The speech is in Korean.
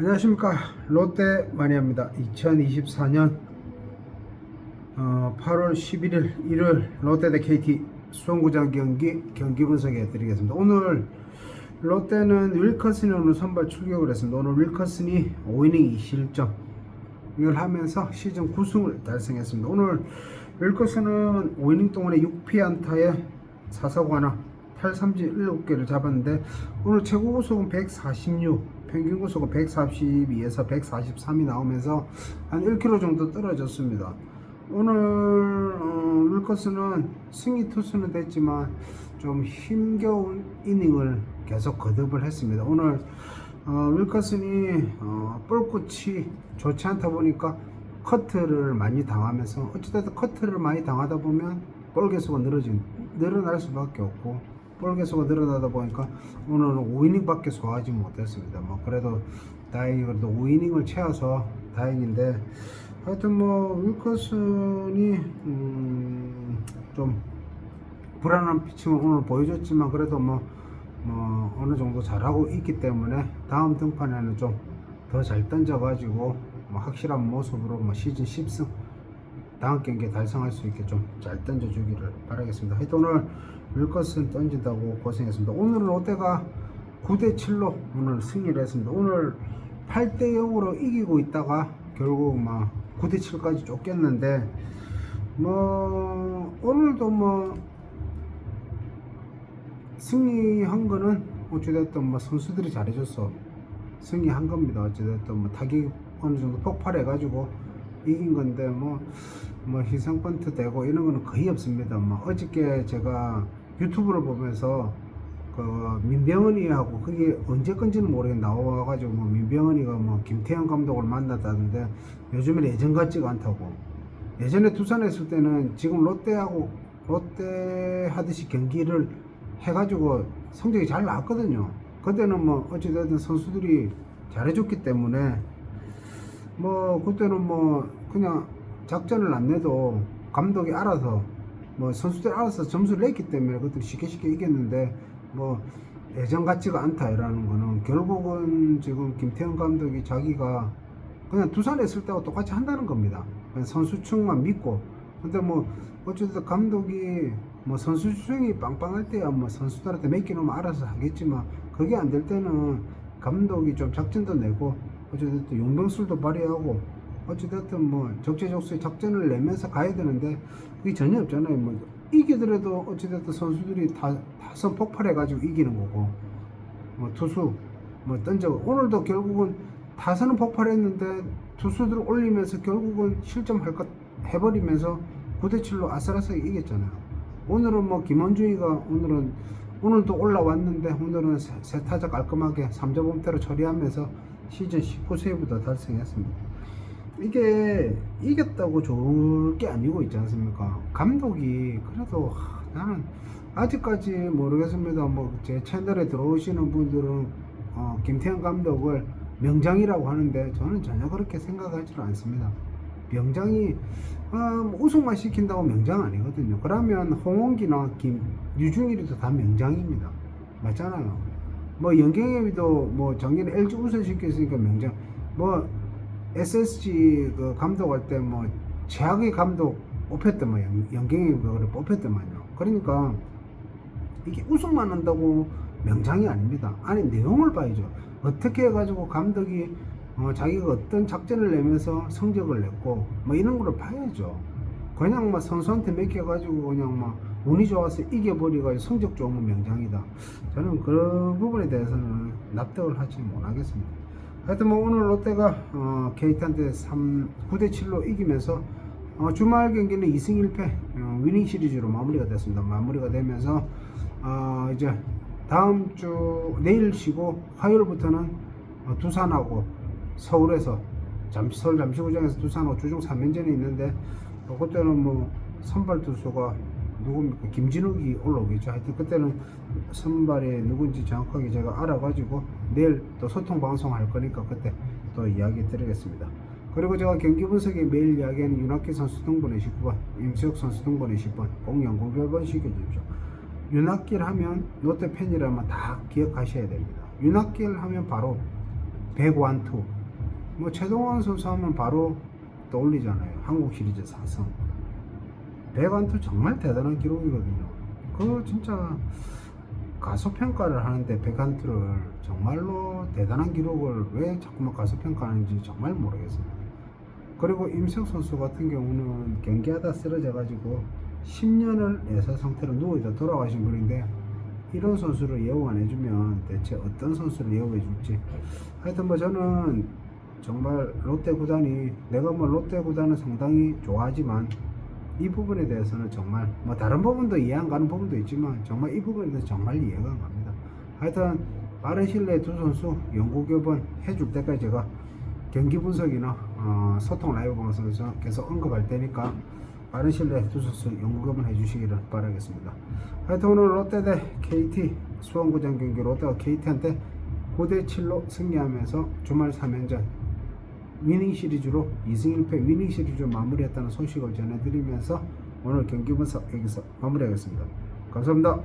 안녕하십니까. 롯데 마니아입니다. 2024년 어, 8월 11일 일요일 롯데 대 KT 수원구장 경기 경기 분석해 드리겠습니다. 오늘 롯데는 윌커슨이 오늘 선발 출격을 했습니다. 오늘 윌커슨이 5이닝 2실점 이걸 하면서 시즌 9승을 달성했습니다. 오늘 윌커슨은 5이닝 동안에 6피안타에 4사고 하나 탈삼진 7개를 잡았는데 오늘 최고 구속은 146, 평균 구속은 142에서 143이 나오면서 한 1kg 정도 떨어졌습니다. 오늘 어, 윌커스는 승리 투수는 됐지만 좀 힘겨운 이닝을 계속 거듭을 했습니다. 오늘 어, 윌커슨이 어, 볼끝이 좋지 않다 보니까 커트를 많이 당하면서 어찌됐든 커트를 많이 당하다 보면 볼 개수가 늘어진 늘어날 수밖에 없고 볼 개수가 늘어나다 보니까 오늘은 5이닝밖에 소화하지 못했습니다. 뭐 그래도 다행히 그래도 5이닝을 채워서 다행인데 하여튼 뭐 윌커슨이 음, 좀 불안한 피칭을 오늘 보여줬지만 그래도 뭐, 뭐 어느 정도 잘하고 있기 때문에 다음 등판에는 좀 더 잘 던져가지고 뭐 확실한 모습으로 뭐 시즌 10승 다음 경기에 달성할 수 있게 좀 잘 던져주기를 바라겠습니다. 하여튼 오늘 윌커슨 던진다고 고생했습니다. 오늘은 롯데가 9대 7로 오늘 승리를 했습니다. 오늘 8대 0으로 이기고 있다가 결국 막 9대 7까지 쫓겼는데 뭐 오늘도 뭐 승리한 거는 어찌됐든 뭐 선수들이 잘해줬어 승리한 겁니다. 어찌됐든 뭐 타격 어느 정도 폭발해가지고 이긴 건데 뭐, 뭐 희생번트 되고 이런 거는 거의 없습니다. 뭐 어저께 제가 유튜브를 보면서 그 민병헌이하고 그게 언제 건지는 모르겠는데 나와가지고 뭐 민병헌이가 뭐 김태형 감독을 만났다는데 요즘엔 예전 같지가 않다고 예전에 두산에 있을 때는 지금 롯데하고 롯데 하듯이 경기를 해가지고 성적이 잘 나왔거든요. 그때는 뭐 어찌됐든 선수들이 잘해줬기 때문에 뭐 그때는 뭐 그냥 작전을 안 내도 감독이 알아서 뭐 선수들 알아서 점수를 냈기 때문에 그때 쉽게 쉽게 이겼는데 뭐 예전 같지가 않다라는 거는 결국은 지금 김태형 감독이 자기가 그냥 두산에 있을 때와 똑같이 한다는 겁니다. 그냥 선수층만 믿고 근데 뭐 어쨌든 감독이 뭐 선수층이 빵빵할 때야 뭐 선수들한테 맡겨놓으면 알아서 하겠지만 그게 안 될 때는 감독이 좀 작전도 내고 어쨌든 용병술도 발휘하고 어찌됐든 뭐 적재적소에 작전을 내면서 가야 되는데 그게 전혀 없잖아요. 뭐 이기더라도 어찌됐든 선수들이 다 다선 폭발해가지고 이기는 거고 뭐 투수 뭐 던져 오늘도 결국은 타선은 폭발했는데 투수들 을 올리면서 결국은 실점할 것 해버리면서 9대 7로 아슬아슬하게 이겼잖아요. 오늘은 뭐 김원중이가 오늘은 오늘도 올라왔는데 오늘은 세, 세 타자 깔끔하게 3점 범퇴로 처리하면서 시즌 19세이브도 달성했습니다. 이게 이겼다고 좋을 게 아니고 있지 않습니까? 감독이 그래도 하, 나는 아직까지 모르겠습니다. 뭐 제 채널에 들어오시는 분들은 어, 김태형 감독을 명장이라고 하는데 저는 전혀 그렇게 생각하지 않습니다. 명장이 어, 우승만 시킨다고 명장 아니거든요. 그러면 홍원기나 김 유중일이도 다 명장입니다. 맞잖아요. 뭐 연경엽이도 뭐 작년에 LG 우승 시켰으니까 명장. 뭐 SSG 그 감독할 때 뭐 최악의 감독 뽑혔더만 연경엽이가 그래 뽑혔더만요. 그러니까 이게 우승만 한다고 명장이 아닙니다. 아니 내용을 봐야죠. 어떻게 해가지고 감독이 어, 자기가 어떤 작전을 내면서 성적을 냈고 뭐 이런 거를 봐야죠. 그냥 막 선수한테 맡겨가지고 그냥 막 운이 좋아서 이겨버리고 성적 좋으면 명장이다. 저는 그런 부분에 대해서는 납득을 하지 못하겠습니다. 하여튼 뭐 오늘 롯데가 어, KT한테 3, 9대 7로 이기면서 어, 주말 경기는 2승 1패 어, 위닝 시리즈로 마무리가 됐습니다. 마무리가 되면서 어, 이제 다음 주 내일 쉬고 화요일부터는 어, 두산하고 서울에서 잠시 서울 잠시구장에서 두산하고 주중 3연전이 있는데 어, 그때는 뭐 선발 투수가 누굽니까 김진욱이 올라오겠죠. 하여튼 그때는 선발이 누군지 정확하게 제가 알아가지고 내일 또 소통 방송 할 거니까 그때 또 이야기 드리겠습니다. 그리고 제가 경기 분석에 매일 이야기하는 윤학기 선수 등번호 19번, 임수혁 선수 등번호 20번, 꼭 연구별번 시켜주십시오. 윤학길 하면 롯데 팬이라면 다 기억하셔야 됩니다. 윤학길 하면 바로 백완투 뭐 최동원 선수 하면 바로 떠올리잖아요. 한국 시리즈 4승 백완투 정말 대단한 기록이거든요. 그 진짜 가수 평가를 하는데 백완투를 정말로 대단한 기록을 왜 자꾸만 가수 평가하는지 정말 모르겠어요 그리고 임석 선수 같은 경우는 경기하다 쓰러져 가지고 10년을 내사 상태로 누워있다 돌아가신 분인데 이런 선수를 예우 안 해주면 대체 어떤 선수를 예우해 줄지. 하여튼 뭐 저는 정말 롯데 구단이 내가 뭐 롯데 구단은 상당히 좋아하지만 이 부분에 대해서는 정말 뭐 다른 부분도 이해 안 가는 부분도 있지만 정말 이 부분에 대해서 정말 이해가 안 갑니다. 하여튼 빠른 시일 내에 두 선수 영구 교번 해줄 때까지 제가 경기 분석이나 어, 소통 라이브 방송에서 계속 언급할 테니까 빠른 시일 내에 두 선수 영구 교번 해주시기를 바라겠습니다. 하여튼 오늘 롯데 대 KT 수원구장 경기 롯데가 KT한테 9대 7로 승리하면서 주말 3연전 위닝 시리즈로 2승 1패 위닝 시리즈로 마무리했다는 소식을 전해드리면서 오늘 경기 분석 여기서 마무리하겠습니다. 감사합니다.